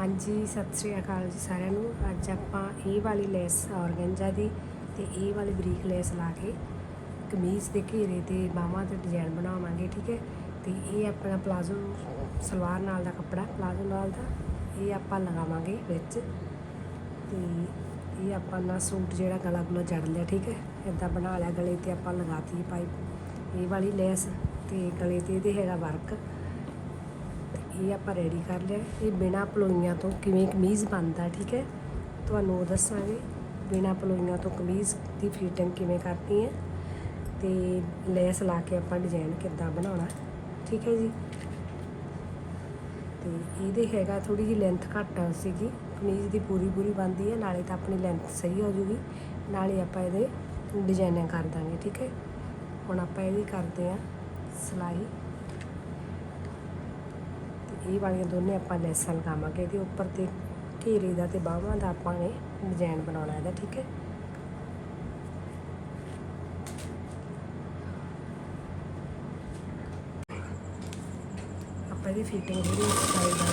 ਹਾਂਜੀ, ਸਤਿ ਸ੍ਰੀ ਅਕਾਲ ਜੀ ਸਾਰਿਆਂ ਨੂੰ। ਅੱਜ ਆਪਾਂ ਇਹ ਵਾਲੀ ਲੈਸ ਔਰਗੈਂਜਾ ਦੀ ਤੇ ਇਹ ਵਾਲੀ ਬਰੀਕ ਲੈਸ ਲਾ ਕੇ ਕਮੀਜ਼ ਦੇ ਘੇਰੇ ਤੇ ਬਾਹਾਂ ਤੇ ਡਿਜ਼ਾਈਨ ਬਣਾਵਾਂਗੇ, ਠੀਕ ਹੈ? ਤੇ ਇਹ ਆਪਣਾ ਪਲਾਜ਼ੋ ਸਲਵਾਰ ਨਾਲ ਦਾ ਕੱਪੜਾ, ਪਲਾਜ਼ੋ ਨਾਲ ਦਾ ਇਹ ਆਪਾਂ ਲਗਾਵਾਂਗੇ ਵਿੱਚ। ਤੇ ਇਹ ਆਪਾਂ ਨਾ ਸੂਟ ਜਿਹੜਾ ਗਲਾ ਗੁਲਾ ਜੜ ਲਿਆ, ਠੀਕ ਹੈ? ਇਦਾਂ ਬਣਾ ਲਿਆ, ਗਲੇ ਤੇ ਆਪਾਂ ਲਗਾਤੀ ਪਾਈਪ ਇਹ ਵਾਲੀ ਲੈਸ ਤੇ ਗਲੇ ਤੇ ਇਹਦੇ ਹੈਗਾ ਵਰਕ। ਇਹ ਆਪਾਂ ਰੈਡੀ ਕਰ ਲਿਆ? ਇਹ ਬਿਨਾ ਪਲੋਈਆਂ ਤੋਂ ਕਿਵੇਂ ਕਮੀਜ਼ ਬਣਦਾ, ਠੀਕ ਹੈ? ਤੁਹਾਨੂੰ ਉਹ ਦੱਸਾਂਗੇ। ਬਿਨਾ ਪਲੋਈਆਂ ਤੋਂ ਕਮੀਜ਼ ਦੀ ਫਿਟਿੰਗ ਕਿਵੇਂ ਕਰਨੀ ਹੈ ਤੇ ਲੈਸ ਲਾ ਕੇ ਆਪਾਂ ਡਿਜ਼ਾਈਨ ਕਿੱਦਾਂ ਬਣਾਉਣਾ, ਠੀਕ ਹੈ ਜੀ? ਤੇ ਇਹਦੇ ਹੈਗਾ ਥੋੜੀ ਜਿਹੀ ਲੈਂਥ ਘੱਟ ਸੀਗੀ। ਕਮੀਜ਼ ਦੀ ਪੂਰੀ ਪੂਰੀ ਬਣਦੀ ਹੈ, ਨਾਲੇ ਤਾਂ ਆਪਣੀ ਲੈਂਥ ਸਹੀ ਹੋ ਜੂਗੀ। ਨਾਲੇ ਆਪਾਂ ਇਹਦੇ ਡਿਜ਼ਾਈਨਿੰਗ ਕਰ ਦਾਂਗੇ, ਠੀਕ ਹੈ? ਹੁਣ ਆਪਾਂ ਇਹਦੀ ਕਰਦੇ ਆ ਸਿਲਾਈ। ਇਹ ਵਾਲੀਆਂ ਦੋਨੇ ਆਪਾਂ ਲੈਸਾਂ ਲਗਾਵਾਂਗੇ, ਇਹਦੇ ਉੱਪਰ ਤੇ ਘੇਰੇ ਦਾ ਤੇ ਬਾਹਾਂ ਦਾ ਆਪਾਂ ਨੇ ਡਿਜ਼ਾਈਨ ਬਣਾਉਣਾ ਇਹਦਾ, ਠੀਕ ਹੈ? ਆਪਾਂ ਇਹਦੀ ਫਿਟਿੰਗ ਜਿਹੜੀ ਸਟਾਈਲ ਦਾ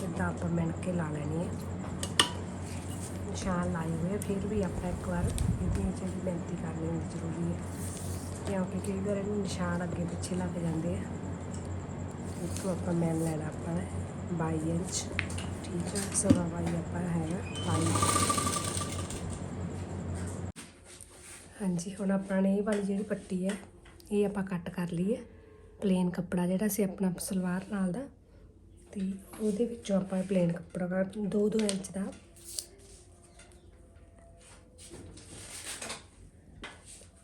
ਕਿੱਦਾਂ ਆਪਾਂ ਮਿਣ ਕੇ ਲਾ ਲੈਣੀ ਹੈ। ਨਿਸ਼ਾਨ ਲਾਏ ਹੋਏ ਫਿਰ ਵੀ ਆਪਾਂ ਇੱਕ ਵਾਰ ਇਹਦੀ ਜਿਹੜੀ ਮਿਹਨਤੀ ਕਰਨੀ ਹੁੰਦੀ ਜ਼ਰੂਰੀ ਹੈ। ਕਿਉਂਕਿ ਕਈ ਵਾਰ ਇਹਨੂੰ ਨਿਸ਼ਾਨ ਅੱਗੇ ਪਿੱਛੇ ਲੱਗ ਜਾਂਦੇ ਆ। ਇੱਥੋਂ ਆਪਾਂ ਮੈਨ ਲੈਣਾ ਆਪਾਂ ਨੇ 22 ਇੰਚ। ਠੀਕ ਹੈ ਸਵਾ ਬਾਈ ਆਪਾਂ ਹੈਗਾ 22 ਹਾਂਜੀ, ਹੁਣ ਆਪਾਂ ਨੇ ਇਹ ਵਾਲੀ ਜਿਹੜੀ ਪੱਟੀ ਹੈ, ਇਹ ਆਪਾਂ ਕੱਟ ਕਰ ਲਈ ਹੈ ਪਲੇਨ ਕੱਪੜਾ ਜਿਹੜਾ ਸੀ ਆਪਣਾ ਸਲਵਾਰ ਨਾਲ ਦਾ, ਤੇ ਉਹਦੇ ਵਿੱਚੋਂ ਆਪਾਂ ਪਲੇਨ ਕੱਪੜਾ ਕੱਟ 2-2 ਇੰਚ ਦਾ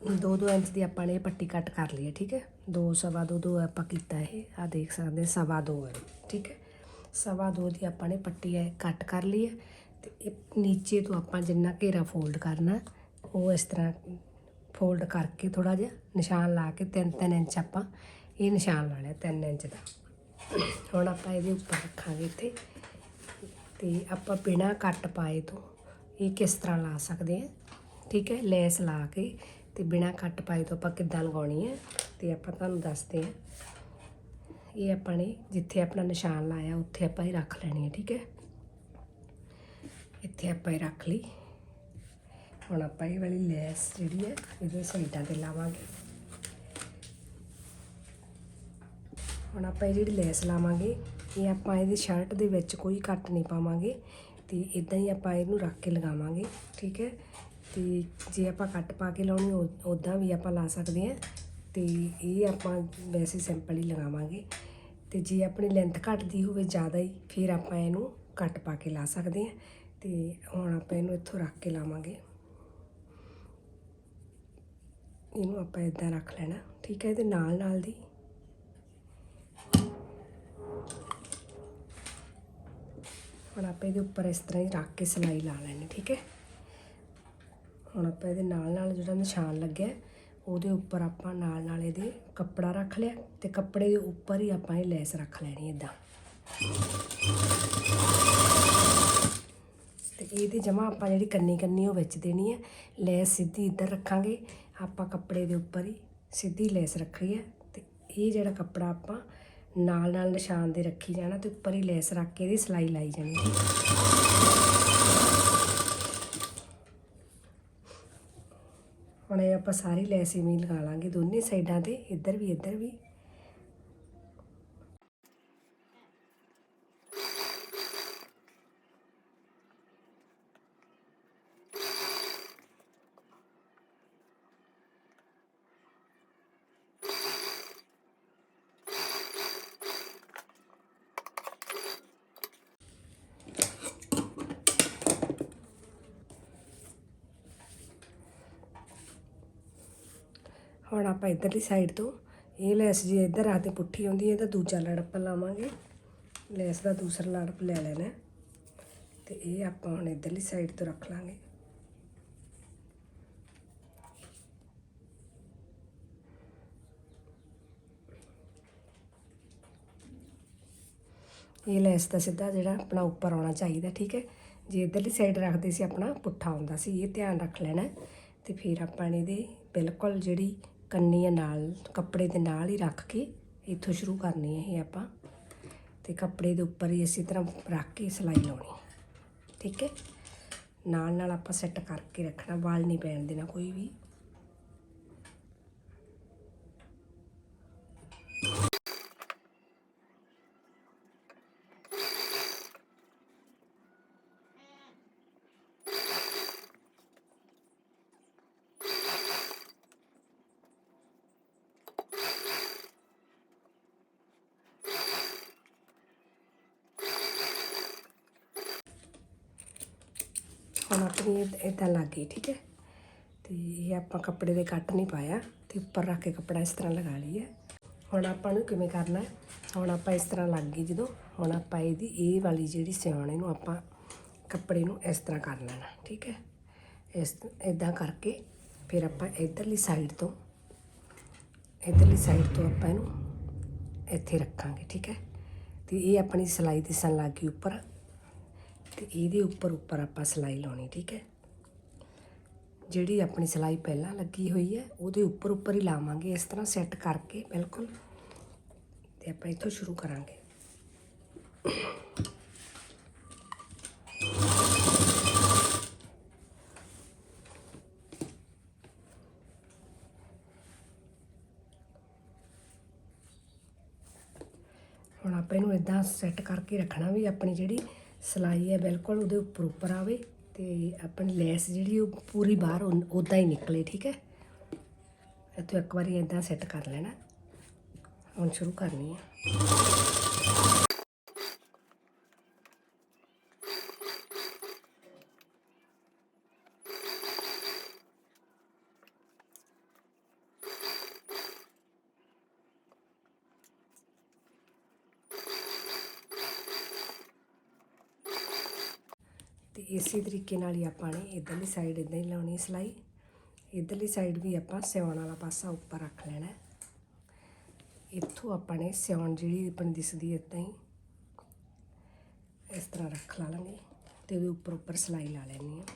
ਦੋ ਦੋ ਇੰਚ ਦੀ ਆਪਾਂ ਨੇ ਇਹ ਪੱਟੀ ਕੱਟ ਕਰ ਲਈ ਹੈ, ਠੀਕ ਹੈ? ਦੋ ਸਵਾ ਦੋ ਦੋ ਆਪਾਂ ਕੀਤਾ ਇਹ ਆ ਦੇਖ ਸਕਦੇ ਸਵਾ ਦੋ ਹੈ, ਠੀਕ ਹੈ? ਸਵਾ ਦੋ ਦੀ ਆਪਾਂ ਨੇ ਪੱਟੀ ਹੈ ਕੱਟ ਕਰ ਲਈ ਹੈ ਤੇ ਇਹ ਨੀਚੇ ਤੋਂ ਆਪਾਂ ਜਿੰਨਾ ਘੇਰਾ ਫੋਲਡ ਕਰਨਾ, ਉਹ ਇਸ ਤਰ੍ਹਾਂ ਫੋਲਡ ਕਰਕੇ ਥੋੜਾ ਜਿਹਾ ਨਿਸ਼ਾਨ ਲਾ ਕੇ 3-3 ਇੰਚ ਆਪਾਂ ਇਹ ਨਿਸ਼ਾਨ ਲਾ ਲਿਆ 3 ਇੰਚ ਦਾ। ਹੁਣ ਆਪਾਂ ਇਹਦੇ ਉੱਪਰ ਰੱਖਾਂਗੇ ਇੱਥੇ ਤੇ ਆਪਾਂ ਬਿਨਾ ਕੱਟ ਪਾਏ ਤੋਂ ਇਹ ਕਿਸ ਤਰ੍ਹਾਂ ਲਾ ਸਕਦੇ ਹਾਂ, ਠੀਕ ਹੈ? ਲੈਸ ਲਾ ਕੇ ਤੇ ਬਿਨਾ ਕੱਟ ਪਾਏ ਤੋਂ ਆਪਾਂ ਕਿੱਦਾਂ ਲਗਾਉਣੀ ਹੈ ਤੇ ਆਪਾਂ ਤੁਹਾਨੂੰ ਦੱਸਦੇ ਹਾਂ। ਇਹ ਆਪਾਂ ਨੇ ਜਿੱਥੇ ਆਪਣਾ ਨਿਸ਼ਾਨ ਲਾਇਆ, ਉੱਥੇ ਆਪਾਂ ਇਹ ਰੱਖ ਲੈਣੀ ਹੈ, ਠੀਕ ਹੈ? ਇੱਥੇ ਆਪਾਂ ਇਹ ਰੱਖ ਲਈ। ਹੁਣ ਆਪਾਂ ਇਹ ਵਾਲੀ ਲੈਸ ਜਿਹੜੀ ਹੈ, ਇਹਦੇ ਸਾਈਡਾਂ ਤੇ ਲਾਵਾਂਗੇ। ਹੁਣ ਆਪਾਂ ਇਹ ਜਿਹੜੀ ਲੈਸ ਲਾਵਾਂਗੇ, ਇਹ ਆਪਾਂ ਇਹਦੀ ਸ਼ਰਟ ਦੇ ਵਿੱਚ ਕੋਈ ਕੱਟ ਨਹੀਂ ਪਾਵਾਂਗੇ ਤੇ ਇਦਾਂ ਹੀ ਆਪਾਂ ਇਹਨੂੰ ਰੱਖ ਕੇ ਲਗਾਵਾਂਗੇ, ਠੀਕ ਹੈ? ਤੇ ਜੇ ਆਪਾਂ ਕੱਟ ਪਾ ਕੇ ਲਾਉਣੀ ਉਦਾਂ ਵੀ ਆਪਾਂ ਲਾ ਸਕਦੇ ਹਾਂ। ਤੇ ਇਹ ਆਪਾਂ ਵੈਸੇ ਸਿੰਪਲ ਹੀ ਲਗਾਵਾਂਗੇ। ਤੇ ਜੇ ਆਪਣੀ ਲੈਂਥ ਘੱਟਦੀ ਹੋਵੇ ਜ਼ਿਆਦਾ ਹੀ, ਫਿਰ ਆਪਾਂ ਇਹਨੂੰ ਕੱਟ ਪਾ ਕੇ ਲਾ ਸਕਦੇ ਹਾਂ। ਤੇ ਹੁਣ ਆਪਾਂ ਇਹਨੂੰ ਇੱਥੋਂ ਰੱਖ ਕੇ ਲਾਵਾਂਗੇ। ਇਹਨੂੰ ਆਪਾਂ ਇਦਾਂ ਰੱਖ ਲੈਣਾ, ਠੀਕ ਹੈ, ਇਹਦੇ ਨਾਲ ਨਾਲ ਦੀ। ਹੁਣ ਆਪਾਂ ਇਹਦੇ ਉੱਪਰ ਇਸ ਤਰ੍ਹਾਂ ਹੀ ਰੱਖ ਕੇ ਸਿਲਾਈ ਲਾ ਲੈਣੀ, ਠੀਕ ਹੈ। ਹੁਣ ਆਪਾਂ ਇਹਦੇ ਨਾਲ ਨਾਲ ਜਿਹੜਾ ਨਿਸ਼ਾਨ ਲੱਗਿਆ, ਉਹਦੇ ਉੱਪਰ ਆਪਾਂ ਨਾਲ ਨਾਲ ਇਹਦੇ ਕੱਪੜਾ ਰੱਖ ਲਿਆ ਤੇ ਕੱਪੜੇ ਦੇ ਉੱਪਰ ਹੀ ਆਪਾਂ ਇਹ ਲੈਸ ਰੱਖ ਲੈਣੀ ਇਦਾਂ ਤੇ ਇਹਦੀ ਜਮਾ ਆਪਾਂ ਜਿਹੜੀ ਕੰਨੀ ਕੰਨੀ ਉਹ ਵਿੱਚ ਦੇਣੀ ਹੈ ਲੈਸ ਸਿੱਧੀ ਇੱਧਰ ਰੱਖਾਂਗੇ, ਆਪਾਂ ਕੱਪੜੇ ਦੇ ਉੱਪਰ ਹੀ ਸਿੱਧੀ ਲੈਸ ਰੱਖੀ ਹੈ ਤੇ ਇਹ ਜਿਹੜਾ ਕੱਪੜਾ ਆਪਾਂ ਨਾਲ ਨਾਲ ਨਿਸ਼ਾਨ ਦੇ ਰੱਖੀ ਜਾਣਾ ਤੇ ਉੱਪਰ ਹੀ ਲੈਸ ਰੱਖ ਕੇ ਇਹਦੀ ਸਿਲਾਈ ਲਾਈ ਜਾਣੀ। ਹੈ ਹੁਣ ਇਹ ਆਪਾਂ ਸਾਰੀ ਲੈਸ ਇਵੇਂ ਲਗਾ ਲਾਂਗੇ, ਦੋਨੇ ਸਾਈਡਾਂ ਤੇ ਇੱਧਰ ਵੀ ਇੱਧਰ ਵੀ। ਹੁਣ ਆਪਾਂ ਇੱਧਰਲੀ ਸਾਈਡ ਤੋਂ, ਇਹ ਲੈਸ ਜੇ ਇੱਧਰ ਆ ਤੇ ਪੁੱਠੀ ਆਉਂਦੀ ਹੈ ਤਾਂ ਦੂਜਾ ਲੜ ਆਪਾਂ ਲਾਵਾਂਗੇ। ਲੈਸ ਦਾ ਦੂਸਰਾ ਲੜ ਲੈ ਲੈਣਾ ਤੇ ਇਹ ਆਪਾਂ ਹੁਣ ਇੱਧਰਲੀ ਸਾਈਡ ਤੋਂ ਰੱਖ ਲਾਂਗੇ। ਇਹ ਲੈਸ ਦਾ ਸਿੱਧਾ ਜਿਹੜਾ ਆਪਣਾ ਉੱਪਰ ਆਉਣਾ ਚਾਹੀਦਾ, ਠੀਕ ਹੈ? ਜੇ ਇੱਧਰਲੀ ਸਾਈਡ ਰੱਖਦੇ ਸੀ ਆਪਣਾ ਪੁੱਠਾ ਆਉਂਦਾ ਸੀ, ਇਹ ਧਿਆਨ ਰੱਖ ਲੈਣਾ ਤੇ ਫਿਰ ਆਪਾਂ ਨੇ ਇਹਦੇ ਬਿਲਕੁਲ ਜਿਹੜੀ ਕੰਨੀਆਂ ਨਾਲ, ਕੱਪੜੇ ਦੇ ਨਾਲ ਹੀ ਰੱਖ ਕੇ ਇੱਥੋਂ ਸ਼ੁਰੂ ਕਰਨੀ ਹੈ ਇਹ ਆਪਾਂ। ਤੇ ਕੱਪੜੇ ਦੇ ਉੱਪਰ ਹੀ ਇਸੇ ਤਰ੍ਹਾਂ ਰੱਖ ਕੇ ਸਿਲਾਈ ਲਾਉਣੀ। ਠੀਕ ਹੈ? ਨਾਲ ਨਾਲ ਆਪਾਂ ਸੈੱਟ ਕਰਕੇ ਰੱਖਣਾ, ਵਾਲ ਨਹੀਂ ਪੈਣ ਦੇਣਾ ਕੋਈ ਵੀ। ਹੁਣ ਇਦਾਂ ਲੱਗ ਗਈ, ਠੀਕ ਹੈ? ਤੇ ਇਹ ਆਪਾਂ ਕੱਪੜੇ ਦੇ ਕੱਟ ਨਹੀਂ ਪਾਇਆ ਤੇ ਉੱਪਰ ਰੱਖ ਕੇ ਕੱਪੜਾ ਇਸ ਤਰ੍ਹਾਂ ਲਗਾ ਲਈਏ। ਹੁਣ ਆਪਾਂ ਨੂੰ ਕਿਵੇਂ ਕਰਨਾ ਹੈ? ਹੁਣ ਆਪਾਂ ਇਸ ਤਰ੍ਹਾਂ ਲੱਗ ਗਈ ਜਦੋਂ, ਹੁਣ ਆਪਾਂ ਇਹਦੀ ਇਹ ਵਾਲੀ ਜਿਹੜੀ ਸਿਉਣ ਇਹਨੂੰ ਆਪਾਂ ਕੱਪੜੇ ਨੂੰ ਇਸ ਤਰ੍ਹਾਂ ਕਰ ਲੈਣਾ, ਠੀਕ ਹੈ? ਇਸ ਇਦਾਂ ਕਰਕੇ ਫਿਰ ਆਪਾਂ ਇਧਰਲੀ ਸਾਈਡ ਤੋਂ, ਇਧਰਲੀ ਸਾਈਡ ਤੋਂ ਆਪਾਂ ਇਹਨੂੰ ਇੱਥੇ ਰੱਖਾਂਗੇ, ਠੀਕ ਹੈ? ਤੇ ਇਹ ਆਪਣੀ ਸਿਲਾਈ ਦਿਸਣ ਲੱਗ ਗਈ ਉੱਪਰ। ਤੇ ਇਹਦੇ ਉੱਪਰ ਉੱਪਰ ਆਪਾਂ ਸਿਲਾਈ ਲਾਉਣੀ, ਠੀਕ ਹੈ? ਜਿਹੜੀ ਆਪਣੀ ਸਿਲਾਈ ਪਹਿਲਾਂ ਲੱਗੀ ਹੋਈ ਹੈ, ਉਹਦੇ ਉੱਪਰ ਉੱਪਰ ਹੀ ਲਾਵਾਂਗੇ, ਇਸ ਤਰ੍ਹਾਂ ਸੈੱਟ ਕਰਕੇ, ਬਿਲਕੁਲ। ਤੇ ਆਪਾਂ ਇੱਥੋਂ ਸ਼ੁਰੂ ਕਰਾਂਗੇ। ਹੁਣ ਆਪਾਂ ਇਹਨੂੰ ਇਦਾਂ ਸੈੱਟ ਕਰਕੇ ਰੱਖਣਾ ਵੀ ਆਪਣੀ ਜਿਹੜੀ ਸਿਲਾਈ ਹੈ ਬਿਲਕੁਲ, ਉਹਦੇ ਉੱਪਰ ਉੱਪਰ ਆਵੇ ਤੇ ਆਪਣੀ ਲੈਸ ਜਿਹੜੀ ਉਹ ਪੂਰੀ ਬਾਹਰ ਉਦਾਂ ਹੀ ਨਿਕਲੇ, ਠੀਕ ਹੈ? ਇੱਥੋਂ ਇੱਕ ਵਾਰੀ ਇਦਾਂ ਸੈੱਟ ਕਰ ਲੈਣਾ। ਹੁਣ ਸ਼ੁਰੂ ਕਰਨੀ ਹੈ। ਤੇ ਇਸੇ ਤਰੀਕੇ ਨਾਲ ਹੀ ਆਪਾਂ ਨੇ ਇਧਰਲੀ ਸਾਈਡ ਇਦਾਂ ਹੀ ਲਾਉਣੀ ਹੈ ਸਿਲਾਈ। ਇਧਰਲੀ ਸਾਈਡ ਵੀ ਆਪਾਂ ਸਿਉਣ ਵਾਲਾ ਪਾਸਾ ਉੱਪਰ ਰੱਖ ਲੈਣਾ ਇੱਥੋਂ ਆਪਾਂ ਨੇ ਸਿਉਣ ਜਿਹੜੀ ਆਪਣੀ ਦਿਸਦੀ ਹੈ ਇਦਾਂ ਹੀ ਇਸ ਤਰ੍ਹਾਂ ਰੱਖ ਲਾ ਲਾਂਗੇ ਤੇ ਉਹਦੇ ਉੱਪਰ ਉੱਪਰ ਸਿਲਾਈ ਲਾ ਲੈਣੀ ਹੈ।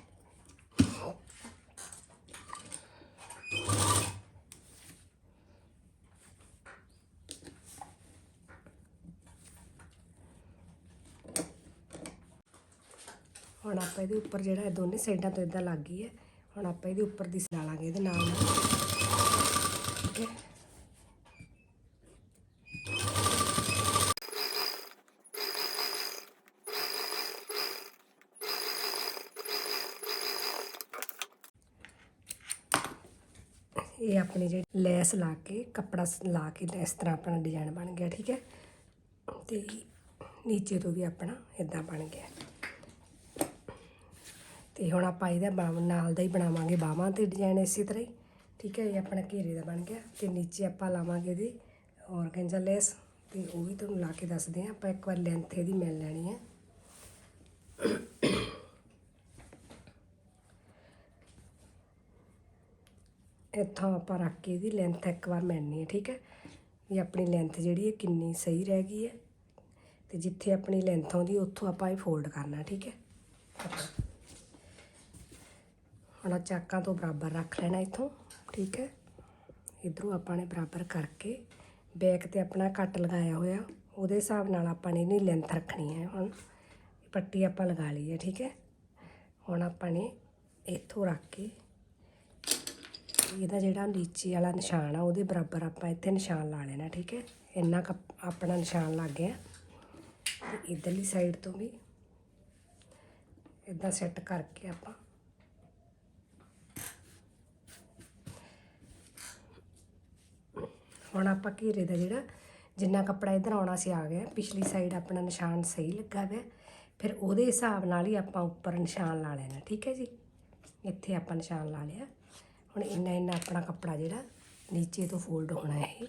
ਹੁਣ ਆਪਾਂ ਇਹਦੇ ਉੱਪਰ ਜਿਹੜਾ ਇਹ ਦੋਨੇ ਸਾਈਡਾਂ ਤੋਂ ਇਦਾਂ ਲੱਗ ਗਈ ਹੈ। ਹੁਣ ਆਪਾਂ ਇਹਦੇ ਉੱਪਰ ਦੀ ਸਿਲਾ ਲਾਂਗੇ ਇਹਦੇ ਨਾਲ। ਠੀਕ ਹੈ। ਇਹ ਆਪਣੀ ਜਿਹੜੀ ਲੈਸ ਲਾ ਕੇ, ਕੱਪੜਾ ਲਾ ਕੇ ਇਸ ਤਰ੍ਹਾਂ ਆਪਣਾ ਡਿਜ਼ਾਈਨ ਬਣ ਗਿਆ, ਠੀਕ ਹੈ। ਤੇ ਨੀਚੇ ਤੋਂ ਵੀ ਆਪਣਾ ਇਦਾਂ ਬਣ ਗਿਆ। ਤੇ ਹੁਣ ਆਪਾਂ ਇਹਦਾ ਬਾ- ਨਾਲ ਦਾ ਹੀ ਬਣਾਵਾਂਗੇ ਬਾਹਾਂ ਤੇ ਡਿਜ਼ਾਈਨ ਇਸੇ ਤਰ੍ਹਾਂ ਹੀ। ਠੀਕ ਹੈ, ਇਹ ਆਪਣਾ ਘੇਰੇ ਦਾ ਬਣ ਗਿਆ ਤੇ ਨੀਚੇ ਆਪਾਂ ਲਾਵਾਂਗੇ ਇਹਦੀ ਔਰਗੈਂਜਾ ਲੈਸ ਤੇ ਉਹ ਵੀ ਤੁਹਾਨੂੰ ਲਾ ਕੇ ਦੱਸਦੇ ਆ ਆਪਾਂ ਇੱਕ ਵਾਰ ਲੈਂਥ ਇਹਦੀ ਮਿਲ ਲੈਣੀ ਹੈ। ਇੱਥੋਂ ਆਪਾਂ ਰੱਖ ਕੇ ਇਹਦੀ ਲੈਂਥ ਇੱਕ ਵਾਰ ਮਿਲਣੀ ਹੈ, ਠੀਕ ਹੈ। ਵੀ ਆਪਣੀ ਲੈਂਥ ਜਿਹੜੀ ਹੈ ਕਿੰਨੀ ਸਹੀ ਰਹਿ ਗਈ ਹੈ। ਤੇ ਜਿੱਥੇ ਆਪਣੀ ਲੈਂਥ ਆਉਂਦੀ, ਉੱਥੋਂ ਆਪਾਂ ਇਹ ਫੋਲਡ ਕਰਨਾ, ਠੀਕ ਹੈ। ਹੁਣ ਆਹ ਚਾਕਾਂ ਤੋਂ ਬਰਾਬਰ ਰੱਖ ਲੈਣਾ ਇੱਥੋਂ, ਠੀਕ ਹੈ? ਇਧਰੋਂ ਆਪਾਂ ਨੇ ਬਰਾਬਰ ਕਰਕੇ ਬੈਕ ਤੇ ਆਪਣਾ ਕੱਟ ਲਗਾਇਆ ਹੋਇਆ, ਉਹਦੇ ਹਿਸਾਬ ਨਾਲ ਆਪਾਂ ਨੇ ਇਹਦੀ ਲੈਂਥ ਰੱਖਣੀ ਹੈ ਹੁਣ। ਪੱਟੀ ਆਪਾਂ ਲਗਾ ਲਈ ਹੈ, ਠੀਕ ਹੈ? ਹੁਣ ਆਪਾਂ ਨੇ ਇੱਥੋਂ ਰੱਖ ਕੇ ਇਹਦਾ ਜਿਹੜਾ ਨੀਚੇ ਵਾਲਾ ਨਿਸ਼ਾਨ ਆ, ਉਹਦੇ ਬਰਾਬਰ ਆਪਾਂ ਇੱਥੇ ਨਿਸ਼ਾਨ ਲਾ ਲੈਣਾ, ਠੀਕ ਹੈ? ਇੰਨਾ ਕੁ ਆਪਣਾ ਨਿਸ਼ਾਨ ਲੱਗ ਗਿਆ। ਤੇ ਇਧਰਲੀ ਸਾਈਡ ਤੋਂ ਵੀ ਇਦਾਂ ਸੈੱਟ ਕਰਕੇ ਆਪਾਂ ਹੁਣ ਆਪਾਂ ਘੇਰੇ ਦਾ ਜਿਹੜਾ ਜਿੰਨਾ ਕੱਪੜਾ ਇਧਰ ਆਉਣਾ ਸੀ, ਆ ਗਿਆ। ਪਿਛਲੀ ਸਾਈਡ ਆਪਣਾ ਨਿਸ਼ਾਨ ਸਹੀ ਲੱਗਾ ਹੋਇਆ। ਫਿਰ ਉਹਦੇ ਹਿਸਾਬ ਨਾਲ ਹੀ ਆਪਾਂ ਉੱਪਰ ਨਿਸ਼ਾਨ ਲਾ ਲੈਣਾ, ਠੀਕ ਹੈ ਜੀ? ਇੱਥੇ ਆਪਾਂ ਨਿਸ਼ਾਨ ਲਾ ਲਿਆ। ਹੁਣ ਇੰਨਾ ਇੰਨਾ ਆਪਣਾ ਕੱਪੜਾ ਜਿਹੜਾ ਨੀਚੇ ਤੋਂ ਫੋਲਡ ਹੋਣਾ ਹੈ ਇਹ,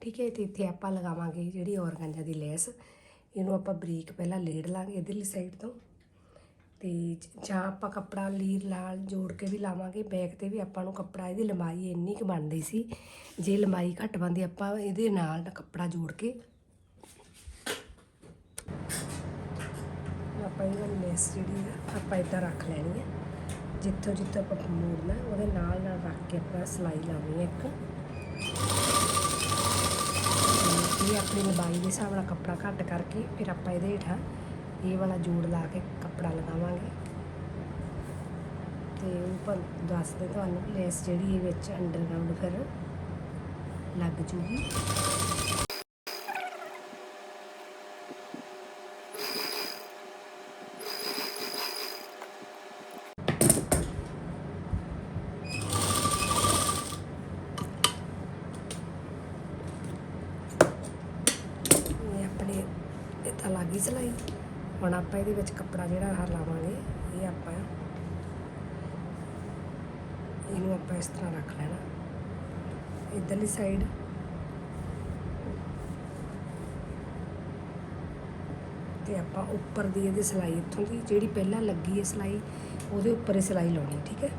ਠੀਕ ਹੈ? ਤੇ ਇੱਥੇ ਆਪਾਂ ਲਗਾਵਾਂਗੇ ਜਿਹੜੀ ਔਰਗੰਜਾ ਦੀ ਲੈਸ। ਇਹਨੂੰ ਆਪਾਂ ਬਰੀਕ ਪਹਿਲਾਂ ਲੇੜ ਲਾਂਗੇ ਇਧਰਲੀ ਸਾਈਡ ਤੋਂ। ਤੇ ਜਾਂ ਆਪਾਂ ਕੱਪੜਾ ਲੀਰ ਨਾਲ ਜੋੜ ਕੇ ਵੀ ਲਾਵਾਂਗੇ ਬੈਕ ਤੇ ਵੀ ਆਪਾਂ ਨੂੰ ਕੱਪੜਾ, ਇਹਦੀ ਲੰਬਾਈ ਇੰਨੀ ਕੁ ਬਣਦੀ ਸੀ, ਜੇ ਲੰਬਾਈ ਘੱਟ ਬਣਦੀ, ਆਪਾਂ ਇਹਦੇ ਨਾਲ ਕੱਪੜਾ ਜੋੜ ਕੇ ਆਪਾਂ ਇਹ ਵਾਲੀ ਲੈਸ ਜਿਹੜੀ ਆ, ਆਪਾਂ ਇਦਾਂ ਰੱਖ ਲੈਣੀ ਹੈ ਜਿੱਥੋਂ ਜਿੱਥੋਂ ਆਪਾਂ ਮੋੜਨਾ, ਉਹਦੇ ਨਾਲ ਨਾਲ ਰੱਖ ਕੇ ਆਪਾਂ ਸਿਲਾਈ ਲਾਉਣੀ ਹੈ ਇੱਕ। ਇਹ ਆਪਣੀ ਲੰਬਾਈ ਦੇ ਹਿਸਾਬ ਨਾਲ ਕੱਪੜਾ ਘੱਟ ਕਰਕੇ, ਫਿਰ ਆਪਾਂ ਇਹਦੇ ਹੇਠਾਂ ਇਹ ਵਾਲਾ ਜੋੜ ਲਾ ਕੇ ਕੱਪੜਾ ਲਗਾਵਾਂਗੇ। ਤੇ ਉੱਪਰ ਦੱਸਦੇ ਤੁਹਾਨੂੰ ਲੈਸ ਜਿਹੜੀ ਇਹ ਵਿੱਚ ਅੰਡਰਗਰਾਉਂਡ ਫਿਰ ਲੱਗ ਜੂਗੀ। ਆਪਣੇ ਇਹ ਤਾਂ ਲੱਗ ਗਈ ਸਿਲਾਈ ਹੁਣ ਆਪਾਂ ਇਹਦੇ ਵਿੱਚ ਕੱਪੜਾ ਜਿਹੜਾ ਆਹ ਲਾਵਾਂਗੇ, ਇਹ ਆਪਾਂ ਇਹਨੂੰ ਆਪਾਂ ਇਸ ਤਰ੍ਹਾਂ ਰੱਖ ਲੈਣਾ। ਇਧਰਲੀ ਸਾਈਡ ਤੇ ਆਪਾਂ ਉੱਪਰ ਦੀ ਇਹਦੀ ਸਿਲਾਈ ਇੱਥੋਂ ਦੀ, ਜਿਹੜੀ ਪਹਿਲਾਂ ਲੱਗੀ ਹੈ ਸਿਲਾਈ, ਉਹਦੇ ਉੱਪਰ ਹੀ ਸਿਲਾਈ ਲਾਉਣੀ, ਠੀਕ ਹੈ?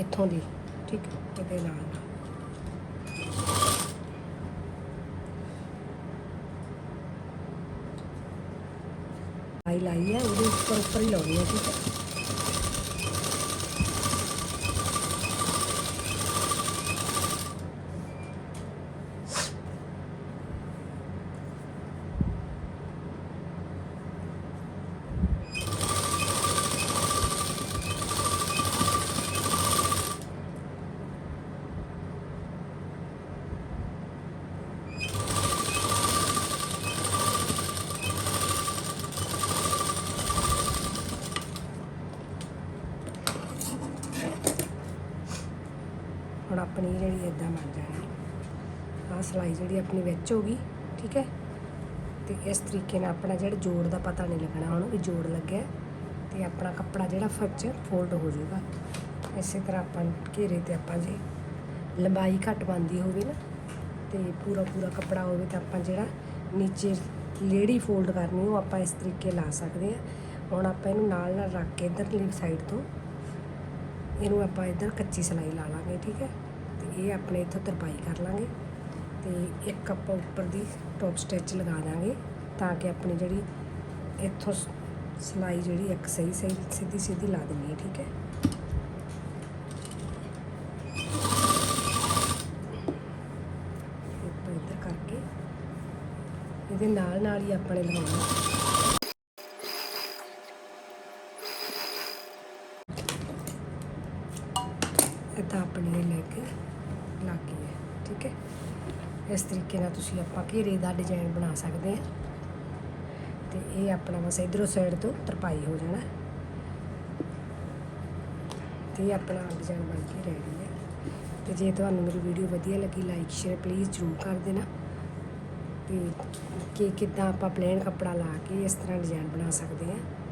ਇੱਥੋਂ ਦੀ, ਠੀਕ ਹੈ? ਇਹਦੇ ਨਾਲ ਨਾਲ ਲਾਈ ਹੈ ਉਹਦੇ ਉੱਪਰ ਉੱਪਰ ਹੀ ਲਾਉਣੀ ਹੈ ਠੀਕ ਹੈ ਹੁਣ ਆਪਣੀ ਜਿਹੜੀ ਇਦਾਂ ਬਣ ਜਾਣੀ। ਆਹ ਸਿਲਾਈ ਜਿਹੜੀ ਆਪਣੀ ਵਿੱਚ ਹੋ ਗਈ, ਠੀਕ ਹੈ? ਤੇ ਇਸ ਤਰੀਕੇ ਨਾਲ ਆਪਣਾ ਜਿਹੜਾ ਜੋੜ ਦਾ ਪਤਾ ਨਹੀਂ ਲੱਗਣਾ ਹੁਣ ਵੀ ਜੋੜ ਲੱਗਿਆ ਤੇ ਆਪਣਾ ਕੱਪੜਾ ਜਿਹੜਾ ਫਰਚ ਫੋਲਡ ਹੋ ਜਾਊਗਾ। ਇਸੇ ਤਰ੍ਹਾਂ ਆਪਾਂ ਘੇਰੇ ਤੇ ਆਪਾਂ ਜੇ ਲੰਬਾਈ ਘੱਟ ਬੰਦੀ ਹੋਵੇ ਨਾ, ਤੇ ਪੂਰਾ ਪੂਰਾ ਕੱਪੜਾ ਹੋਵੇ ਤਾਂ ਆਪਾਂ ਜਿਹੜਾ ਨੀਚੇ ਲੇੜੀ ਫੋਲਡ ਕਰਨੀ, ਉਹ ਆਪਾਂ ਇਸ ਤਰੀਕੇ ਲਾ ਸਕਦੇ ਹਾਂ। ਹੁਣ ਆਪਾਂ ਇਹਨੂੰ ਨਾਲ ਨਾਲ ਰੱਖ ਕੇ ਇਧਰਲੀ ਸਾਈਡ ਤੋਂ, ਇਹਨੂੰ ਆਪਾਂ ਇੱਧਰ ਕੱਚੀ ਸਿਲਾਈ ਲਾ ਲਾਂਗੇ, ਠੀਕ ਹੈ? ਇਹ ਆਪਣੇ ਇੱਥੋਂ ਤਰਪਾਈ ਕਰ ਲਾਂਗੇ ਤੇ ਇੱਕ ਆਪਾਂ ਉੱਪਰ ਦੀ ਟੌਪ ਸਟਿਚ ਲਗਾ ਦਾਂਗੇ ਤਾਂ ਕਿ ਆਪਣੀ ਜਿਹੜੀ ਇੱਥੋਂ ਸ- ਸਿਲਾਈ ਜਿਹੜੀ ਇੱਕ ਸਹੀ ਸਹੀ, ਸਿੱਧੀ ਸਿੱਧੀ ਲਾ ਦੇਣੀ ਹੈ, ਠੀਕ ਹੈ? ਇੱਧਰ ਕਰਕੇ ਇਹਦੇ ਨਾਲ ਨਾਲ ਹੀ ਆਪਣੇ ਲਗਾਉਣਾ ਇਦਾਂ ਆਪਣੀ ਇਹ ਲੈਗ ਲੱਗ ਗਈ ਹੈ ਠੀਕ ਹੈ ਇਸ ਤਰੀਕੇ ਨਾਲ ਤੁਸੀਂ ਆਪਾਂ ਘੇਰੇ ਦਾ ਡਿਜ਼ਾਈਨ ਬਣਾ ਸਕਦੇ ਹਾਂ। ਤੇ ਇਹ ਆਪਣਾ ਬਸ ਇਧਰੋਂ ਸਾਈਡ ਤੋਂ ਤਰਪਾਈ ਹੋ ਜਾਣਾ। ਤੇ ਆਪਣਾ ਡਿਜ਼ਾਈਨ ਬਣ ਕੇ ਰੈਡੀ ਹੈ। ਤੇ ਜੇ ਤੁਹਾਨੂੰ ਮੇਰੀ ਵੀਡੀਓ ਵਧੀਆ ਲੱਗੀ ਲਾਈਕ ਸ਼ੇਅਰ ਪਲੀਜ਼ ਜ਼ਰੂਰ ਕਰ ਦੇਣਾ। ਤੇ ਕਿ ਕਿੱਦਾਂ ਆਪਾਂ ਪਲੇਨ ਕੱਪੜਾ ਲਾ ਕੇ ਇਸ ਤਰ੍ਹਾਂ ਡਿਜ਼ਾਈਨ ਬਣਾ ਸਕਦੇ ਹਾਂ।